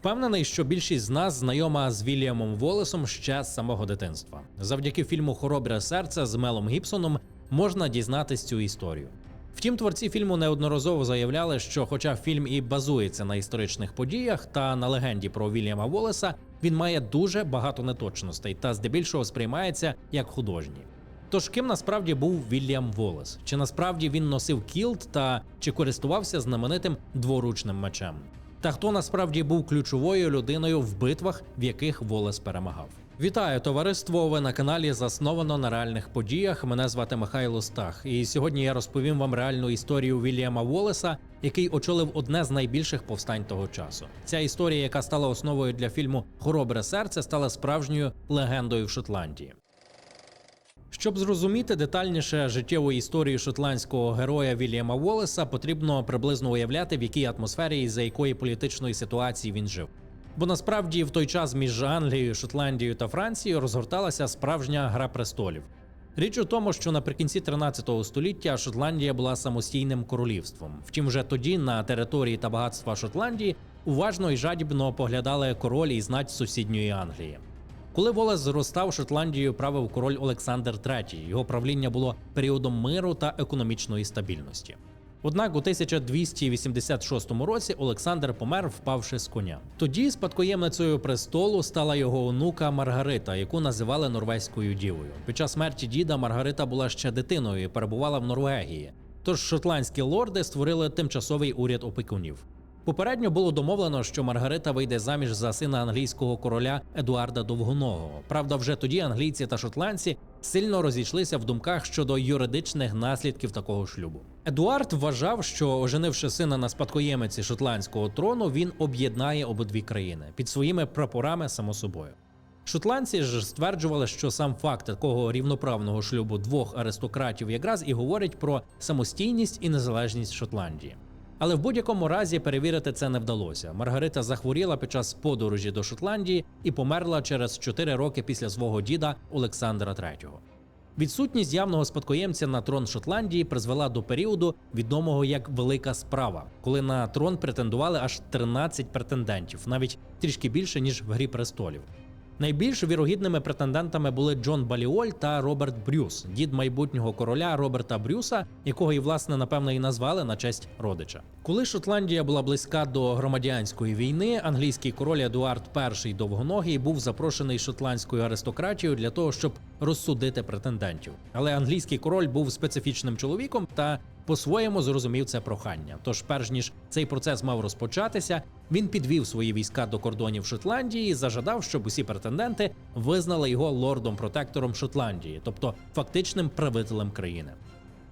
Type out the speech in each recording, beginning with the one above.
Впевнений, що більшість з нас знайома з Вільямом Волесом ще з самого дитинства. Завдяки фільму Хоробре серце з Мелом Гібсоном можна дізнатись цю історію. Втім, творці фільму неодноразово заявляли, що, хоча фільм і базується на історичних подіях та на легенді про Вільяма Волеса, він має дуже багато неточностей та здебільшого сприймається як художній. Тож ким насправді був Вільям Волес? Чи насправді він носив кілт та чи користувався знаменитим дворучним мечем? Та хто насправді був ключовою людиною в битвах, в яких Волес перемагав? Вітаю товариство! Ви на каналі засновано на реальних подіях. Мене звати Михайло Стах, і сьогодні я розповім вам реальну історію Вільяма Волеса, який очолив одне з найбільших повстань того часу. Ця історія, яка стала основою для фільму Хоробре серце, стала справжньою легендою в Шотландії. Щоб зрозуміти детальніше життєву історію шотландського героя Вільяма Волеса, потрібно приблизно уявляти, в якій атмосфері і за якої політичної ситуації він жив. Бо насправді в той час між Англією, Шотландією та Францією розгорталася справжня гра престолів. Річ у тому, що наприкінці 13 століття Шотландія була самостійним королівством. Втім, вже тоді на території та багатства Шотландії уважно і жадібно поглядали король і знать сусідньої Англії. Коли Волес зростав, Шотландією правив король Олександр III. Його правління було періодом миру та економічної стабільності. Однак у 1286 році Олександр помер, впавши з коня. Тоді спадкоємницею престолу стала його онука Маргарита, яку називали норвезькою дівою. Під час смерті діда Маргарита була ще дитиною і перебувала в Норвегії. Тож шотландські лорди створили тимчасовий уряд опікунів. Попередньо було домовлено, що Маргарита вийде заміж за сина англійського короля Едуарда Довгоного. Правда, вже тоді англійці та шотландці сильно розійшлися в думках щодо юридичних наслідків такого шлюбу. Едуард вважав, що оженивши сина на спадкоємиці шотландського трону, він об'єднає обидві країни під своїми прапорами само собою. Шотландці ж стверджували, що сам факт такого рівноправного шлюбу двох аристократів якраз і говорить про самостійність і незалежність Шотландії. Але в будь-якому разі перевірити це не вдалося. Маргарита захворіла під час подорожі до Шотландії і померла через 4 роки після свого діда Олександра III. Відсутність явного спадкоємця на трон Шотландії призвела до періоду, відомого як Велика справа, коли на трон претендували аж 13 претендентів, навіть трішки більше ніж в Грі престолів. Найбільш вірогідними претендентами були Джон Баліоль та Роберт Брюс, дід майбутнього короля Роберта Брюса, якого і власне напевно і назвали на честь родича. Коли Шотландія була близька до громадянської війни, англійський король Едуард І довгоногий був запрошений шотландською аристократією для того, щоб розсудити претендентів. Але англійський король був специфічним чоловіком та по-своєму зрозумів це прохання. Тож, перш ніж цей процес мав розпочатися, він підвів свої війська до кордонів Шотландії і зажадав, щоб усі претенденти визнали його лордом-протектором Шотландії, тобто фактичним правителем країни.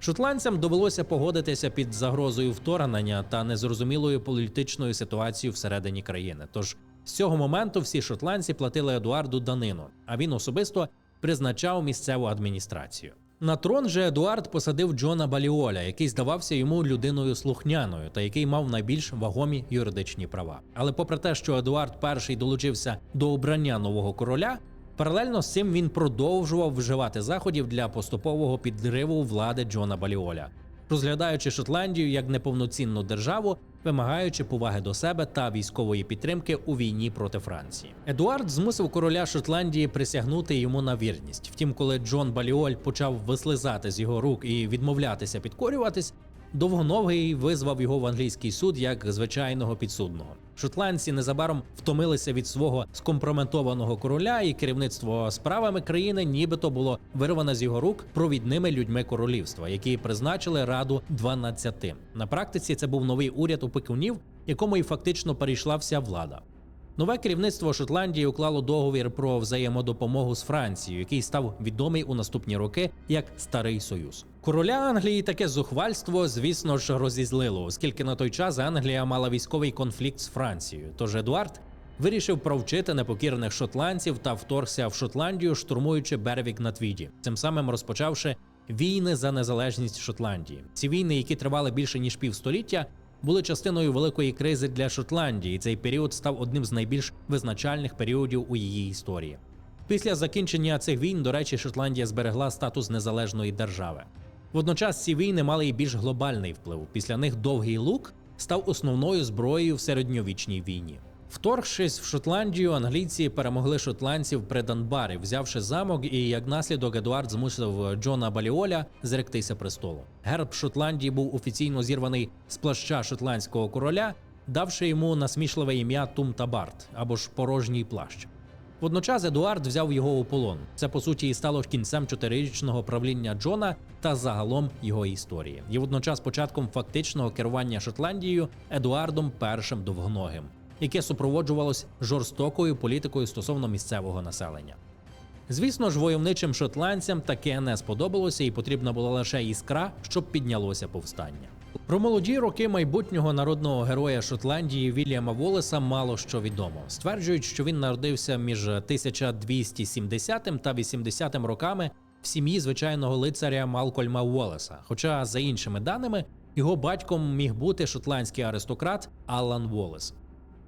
Шотландцям довелося погодитися під загрозою вторгнення та незрозумілою політичною ситуацією всередині країни. Тож з цього моменту всі шотландці платили Едуарду данину, а він особисто призначав місцеву адміністрацію. На трон же Едуард посадив Джона Баліоля, який здавався йому людиною слухняною та який мав найбільш вагомі юридичні права. Але попри те, що Едуард І долучився до обрання нового короля, паралельно з цим він продовжував вживати заходів для поступового підриву влади Джона Баліоля, розглядаючи Шотландію як неповноцінну державу, вимагаючи поваги до себе та військової підтримки у війні проти Франції. Едуард змусив короля Шотландії присягнути йому на вірність. Втім, коли Джон Баліоль почав вислизати з його рук і відмовлятися підкорюватись, довгоновгий визвав його в англійський суд як звичайного підсудного. Шотландці незабаром втомилися від свого скомпрометованого короля, і керівництво справами країни нібито було вирване з його рук провідними людьми королівства, які призначили раду 12. На практиці це був новий уряд опікунів, якому і фактично перейшла вся влада. Нове керівництво Шотландії уклало договір про взаємодопомогу з Францією, який став відомий у наступні роки як Старий Союз. Короля Англії таке зухвальство, звісно ж, розізлило, оскільки на той час Англія мала військовий конфлікт з Францією. Тож Едуард вирішив провчити непокірних шотландців та вторгся в Шотландію, штурмуючи Бервік на Твіді, цим самим розпочавши війни за незалежність Шотландії. Ці війни, які тривали більше ніж півстоліття, були частиною великої кризи для Шотландії. і Цей період став одним з найбільш визначальних періодів у її історії. Після закінчення цих війн, до речі, Шотландія зберегла статус незалежної держави. Водночас ці війни мали і більш глобальний вплив. Після них довгий лук став основною зброєю в середньовічній війні. Вторгшись в Шотландію, англійці перемогли шотландців при Данбарі, взявши замок, і як наслідок Едуард змусив Джона Баліоля зректися престолу. Герб Шотландії був офіційно зірваний з плаща шотландського короля, давши йому насмішливе ім'я Тумтабарт або ж порожній плащ. Водночас Едуард взяв його у полон. Це по суті і стало кінцем чотирирічного правління Джона та загалом його історії, і водночас початком фактичного керування Шотландією Едуардом І довгоногим, яке супроводжувалось жорстокою політикою стосовно місцевого населення. Звісно ж, войовничим шотландцям таке не сподобалося, і потрібна була лише іскра, щоб піднялося повстання. Про молоді роки майбутнього народного героя Шотландії Вільяма Волеса мало що відомо. Стверджують, що він народився між 1270 та 80 роками в сім'ї звичайного лицаря Малкольма Волеса. Хоча, за іншими даними, його батьком міг бути шотландський аристократ Аллан Волес.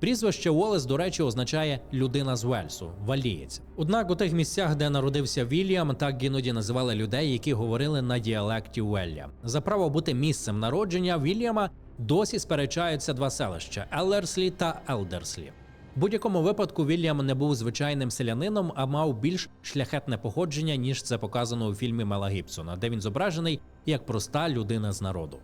Прізвище Уоллес, до речі, означає людина з Вельсу, валієць. Однак у тих місцях, де народився Вільям, так іноді називали людей, які говорили на діалекті Уелля. За право бути місцем народження Вільяма досі сперечаються два селища Еллерслі та Елдерслі. В будь-якому випадку Вільям не був звичайним селянином, а мав більш шляхетне походження, ніж це показано у фільмі Мела Гібсона, де він зображений як проста людина з народу.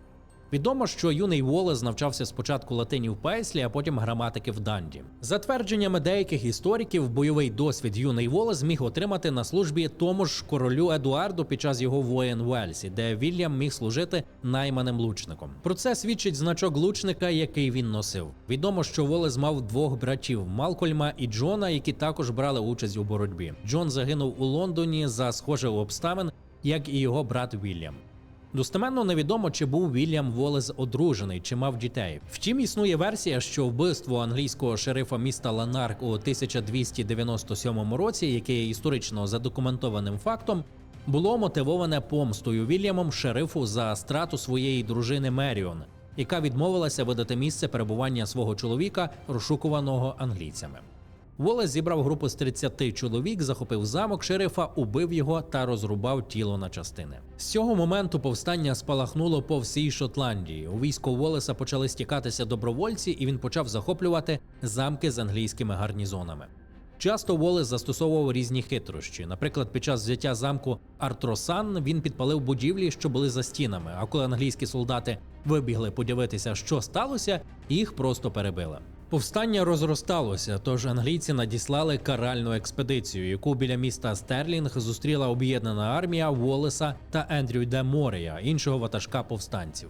Відомо, що юний Волес навчався спочатку латині в Пейслі, а потім граматики в Данді. За твердженнями деяких істориків, бойовий досвід юний Волес міг отримати на службі тому ж королю Едуарду під час його воєн в Уельсі, де Вільям міг служити найманим лучником. Про це свідчить значок лучника, який він носив. Відомо, що Волес мав двох братів Малкольма і Джона, які також брали участь у боротьбі. Джон загинув у Лондоні за схожих обставин, як і його брат Вільям. Достеменно невідомо, чи був Вільям Волес одружений, чи мав дітей. Втім, існує версія, що вбивство англійського шерифа міста Ланарк у 1297 році, яке є історично задокументованим фактом, було мотивоване помстою Вільямом шерифу за страту своєї дружини Меріон, яка відмовилася видати місце перебування свого чоловіка, розшукуваного англійцями. Волес зібрав групу з 30 чоловік, захопив замок шерифа, убив його та розрубав тіло на частини. З цього моменту повстання спалахнуло по всій Шотландії. У військо Волеса почали стікатися добровольці, і він почав захоплювати замки з англійськими гарнізонами. Часто Волес застосовував різні хитрощі. Наприклад, під час взяття замку Артросан він підпалив будівлі, що були за стінами. А коли англійські солдати вибігли подивитися, що сталося, їх просто перебили. Повстання розросталося, тож англійці надіслали каральну експедицію, яку біля міста Стерлінг зустріла об'єднана армія Волеса та Ендрю де Морея, іншого ватажка повстанців.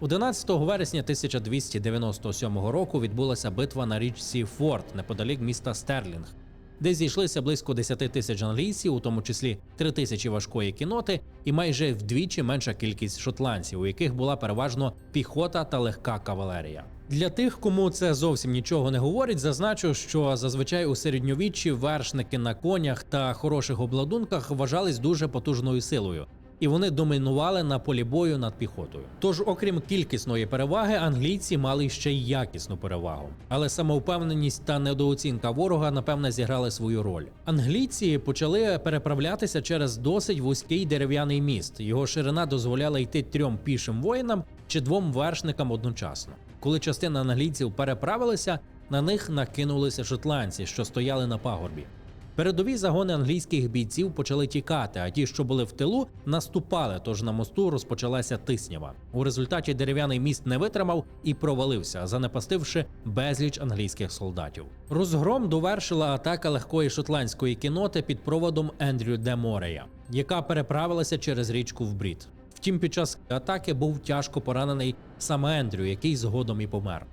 11 вересня 1297 року відбулася битва на річці Форт неподалік міста Стерлінг, де зійшлися близько 10 тисяч англійців, у тому числі 3 тисячі важкої кіноти, і майже вдвічі менша кількість шотландців, у яких була переважно піхота та легка кавалерія. Для тих, кому це зовсім нічого не говорить, зазначу, що зазвичай у середньовіччі вершники на конях та хороших обладунках вважались дуже потужною силою, і вони домінували на полі бою над піхотою. Тож, окрім кількісної переваги, англійці мали ще й якісну перевагу. Але самовпевненість та недооцінка ворога напевне зіграли свою роль. Англійці почали переправлятися через досить вузький дерев'яний міст. Його ширина дозволяла йти трьом пішим воїнам чи двом вершникам одночасно. Коли частина англійців переправилися, на них накинулися шотландці, що стояли на пагорбі. Передові загони англійських бійців почали тікати, а ті, що були в тилу, наступали. Тож на мосту розпочалася тиснява. У результаті дерев'яний міст не витримав і провалився, занепастивши безліч англійських солдатів. Розгром довершила атака легкої шотландської кіноти під проводом Ендрю де Морея, яка переправилася через річку в Брід. Втім, під час атаки був тяжко поранений саме Ендрю, який згодом і помер.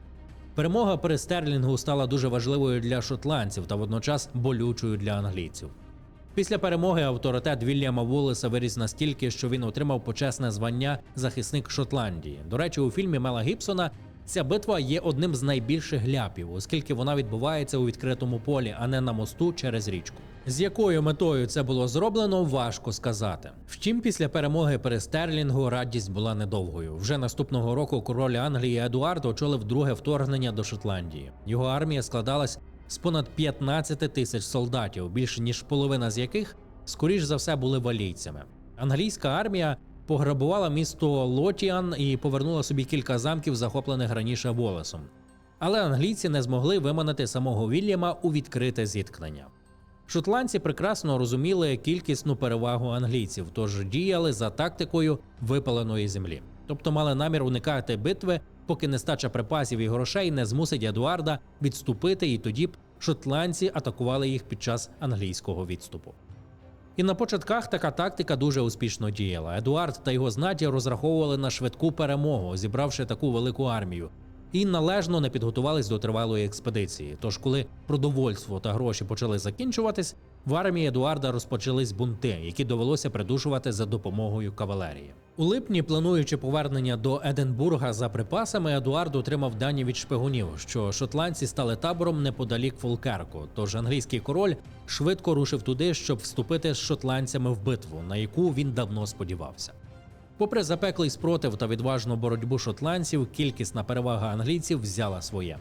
Перемога при Стерлінгу стала дуже важливою для шотландців та водночас болючою для англійців. Після перемоги авторитет Вільяма Волеса виріс настільки, що він отримав почесне звання захисник Шотландії. До речі, у фільмі Мела Гібсона ця битва є одним з найбільших гляпів, оскільки вона відбувається у відкритому полі, а не на мосту через річку. З якою метою це було зроблено, важко сказати. Втім, після перемоги при Стерлінгу радість була недовгою. Вже наступного року король Англії Едуард очолив друге вторгнення до Шотландії. Його армія складалась з понад 15 тисяч солдатів, більше ніж половина з яких, скоріш за все, були валійцями. Англійська армія пограбувала місто Лотіан і повернула собі кілька замків, захоплених раніше Волесом. але англійці не змогли виманити самого Вільяма у відкрите зіткнення. Шотландці прекрасно розуміли кількісну перевагу англійців, тож діяли за тактикою випаленої землі, тобто мали намір уникати битви, поки нестача припасів і грошей не змусить Едуарда відступити, і тоді б шотландці атакували їх під час англійського відступу. І на початках така тактика дуже успішно діяла. Едуард та його знаті розраховували на швидку перемогу, зібравши таку велику армію, і належно не підготувались до тривалої експедиції. Тож, коли продовольство та гроші почали закінчуватись, в армії Едуарда розпочались бунти, які довелося придушувати за допомогою кавалерії. У липні, плануючи повернення до Единбурга за припасами, Едуард отримав дані від шпигунів, що шотландці стали табором неподалік Фолкерку. Тож англійський король швидко рушив туди, щоб вступити з шотландцями в битву, на яку він давно сподівався. Попри запеклий спротив та відважну боротьбу шотландців, кількісна перевага англійців взяла своє.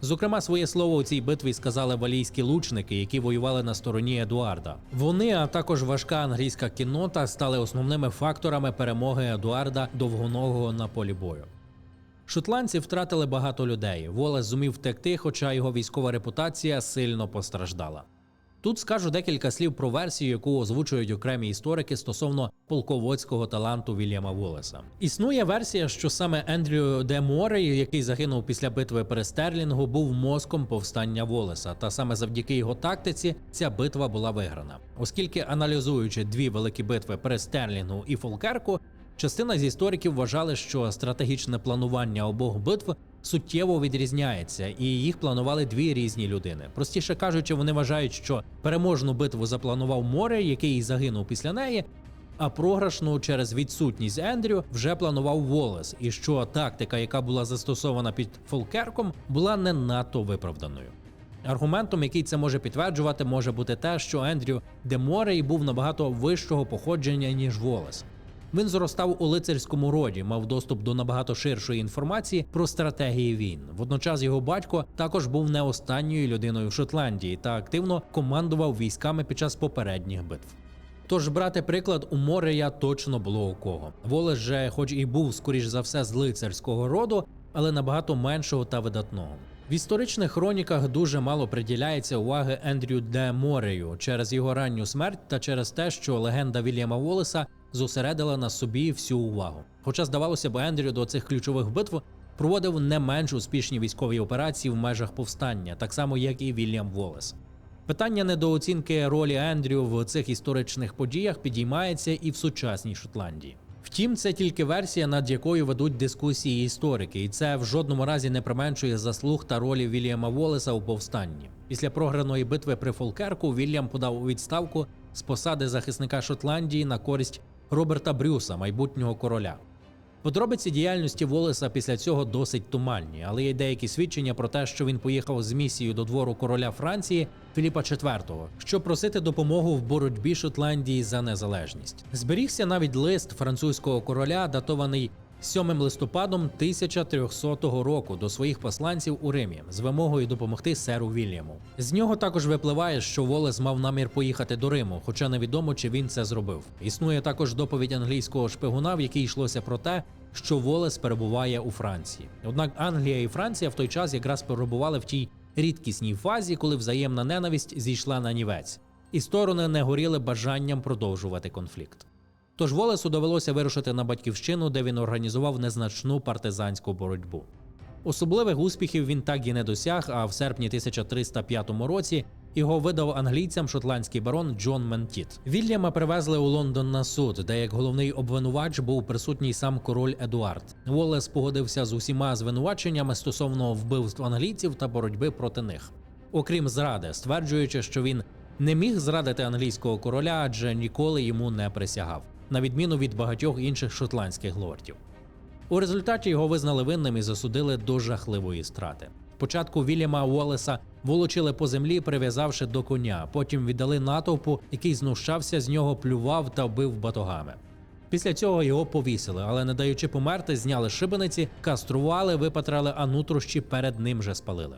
Зокрема, своє слово у цій битві сказали валійські лучники, які воювали на стороні Едуарда. Вони, а також важка англійська кіннота, стали основними факторами перемоги Едуарда довгоногого на полі бою. Шотландці втратили багато людей. Волес зумів втекти, хоча його військова репутація сильно постраждала. Тут скажу декілька слів про версію, яку озвучують окремі історики стосовно полководського таланту Вільяма Волеса. Існує версія, що саме Ендрю Де Морей, який загинув після битви при Стерлінгу, був мозком повстання Волеса, та саме завдяки його тактиці ця битва була виграна, оскільки аналізуючи дві великі битви при Стерлінгу і Фолкерку, частина з істориків вважали, що стратегічне планування обох битв суттєво відрізняється, і їх планували дві різні людини. Простіше кажучи, вони вважають, що переможну битву запланував море, який загинув після неї. А програшну через відсутність Ендрю вже планував Волес, і що тактика, яка була застосована під Фолкерком, була не надто виправданою. Аргументом, який це може підтверджувати, може бути те, що Ендрю де Морей був набагато вищого походження ніж Волес. Він зростав у лицарському роді, мав доступ до набагато ширшої інформації про стратегії війн. Водночас його батько також був не останньою людиною в Шотландії та активно командував військами під час попередніх битв. Тож брати приклад у Морея точно було у кого. Волес же, хоч і був скоріш за все з лицарського роду, але набагато меншого та видатного. В історичних хроніках дуже мало приділяється уваги Ендрю де Морею через його ранню смерть та через те, що легенда Вільяма Волеса зосередила на собі всю увагу. Хоча здавалося б, Ендрю до цих ключових битв проводив не менш успішні військові операції в межах повстання, так само як і Вільям Волес. Питання недооцінки ролі Ендрю в цих історичних подіях підіймається і в сучасній Шотландії. Втім, це тільки версія, над якою ведуть дискусії історики, і це в жодному разі не применшує заслуг та ролі Вільяма Волеса у повстанні. Після програної битви при Фолкерку Вільям подав у відставку з посади захисника Шотландії на користь Роберта Брюса, майбутнього короля. Подробиці діяльності Волеса після цього досить туманні, але є деякі свідчення про те, що він поїхав з місією до двору короля Франції Філіпа IV, щоб просити допомогу в боротьбі Шотландії за незалежність. Зберігся навіть лист французького короля, датований 7 листопадом 1300 року до своїх посланців у Римі з вимогою допомогти серу Вільяму. З нього також випливає, що Волес мав намір поїхати до Риму, хоча невідомо, чи він це зробив. Існує також доповідь англійського шпигуна, в якій йшлося про те, що Волес перебуває у Франції. Однак Англія і Франція в той час якраз перебували в тій рідкісній фазі, коли взаємна ненависть зійшла на нівець, і сторони не горіли бажанням продовжувати конфлікт. Тож Волесу довелося вирушити на батьківщину, де він організував незначну партизанську боротьбу. Особливих успіхів він так і не досяг, а в серпні 1305 році його видав англійцям шотландський барон Джон Ментіт. Вільяма привезли у Лондон на суд, де як головний обвинувач був присутній сам король Едуард. Волес погодився з усіма звинуваченнями стосовно вбивств англійців та боротьби проти них. Окрім зради, стверджуючи, що він не міг зрадити англійського короля, адже ніколи йому не присягав, на відміну від багатьох інших шотландських лордів. У результаті його визнали винним і засудили до жахливої страти. Спочатку Вільяма Уоллеса волочили по землі, прив'язавши до коня. Потім віддали натовпу, який знущався з нього, плював та бив батогами. Після цього його повісили, але не даючи померти, зняли шибениці, кастрували, випатрали, а нутрощі перед ним же спалили.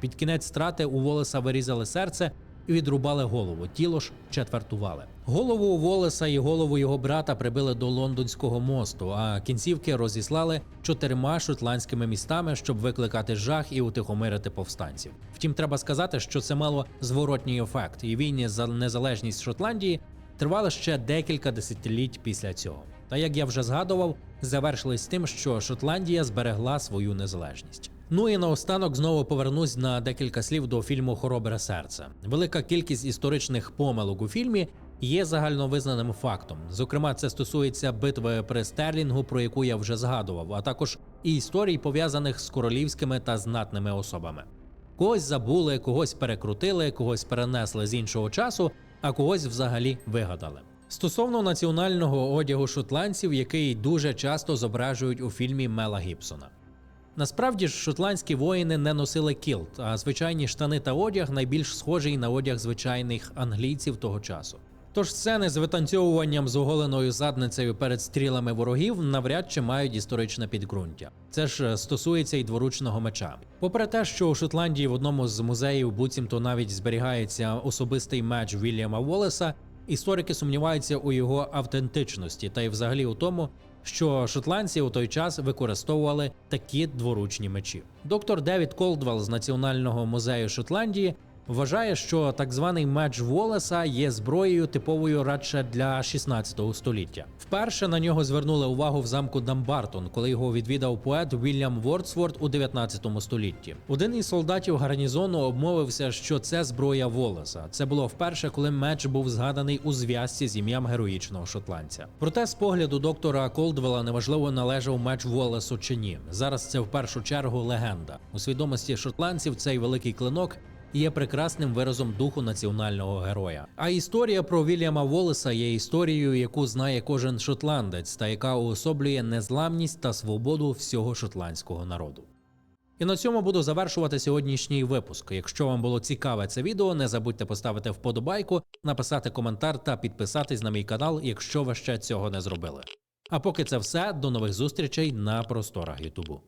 Під кінець страти у Волеса вирізали серце і відрубали голову, тіло ж четвертували. Голову Волеса і голову його брата прибили до лондонського мосту, а кінцівки розіслали чотирма шотландськими містами, щоб викликати жах і утихомирити повстанців. Втім, треба сказати, що це мало зворотній ефект, і війни за незалежність Шотландії тривали ще декілька десятиліть після цього. Та як я вже згадував, завершились тим, що Шотландія зберегла свою незалежність. Ну і наостанок знову повернусь на декілька слів до фільму Хоробре серце. Велика кількість історичних помилок у фільмі є загальновизнаним фактом. Зокрема, це стосується битви при Стерлінгу, про яку я вже згадував, а також і історій, пов'язаних з королівськими та знатними особами. Когось забули, когось перекрутили, когось перенесли з іншого часу, а когось взагалі вигадали. Стосовно національного одягу шотландців, який дуже часто зображують у фільмі Мела Гібсона. Насправді ж шотландські воїни не носили кілт, а звичайні штани та одяг найбільш схожий на одяг звичайних англійців того часу. Тож сцени з витанцьовуванням з оголеною задницею перед стрілами ворогів навряд чи мають історичне підґрунтя. Це ж е, стосується і дворучного меча. Попри те, що у Шотландії в одному з музеїв буцімто навіть зберігається особистий меч Вільяма Волеса, історики сумніваються у його автентичності та й взагалі у тому, що шотландці у той час використовували такі дворучні мечі. Доктор Девід Колдвелл з Національного музею Шотландії вважає, що так званий меч Волеса є зброєю типовою радше для 16 століття. Вперше на нього звернули увагу в замку Дамбартон, коли його відвідав поет Вільям Вордсворт у 19 столітті. Один із солдатів гарнізону обмовився, що це зброя Волеса. Це було вперше, коли меч був згаданий у зв'язці з ім'ям героїчного шотландця. Проте, з погляду доктора Колдвела, неважливо належав меч Волесу чи ні. Зараз це в першу чергу легенда. У свідомості шотландців цей великий клинок є прекрасним виразом духу національного героя. А історія про Вільяма Волеса є історією, яку знає кожен шотландець, та яка уособлює незламність та свободу всього шотландського народу. І на цьому буду завершувати сьогоднішній випуск. Якщо вам було цікаве це відео, не забудьте поставити вподобайку, написати коментар та підписатись на мій канал, якщо ви ще цього не зробили. А поки це все, до нових зустрічей на просторах Ютубу.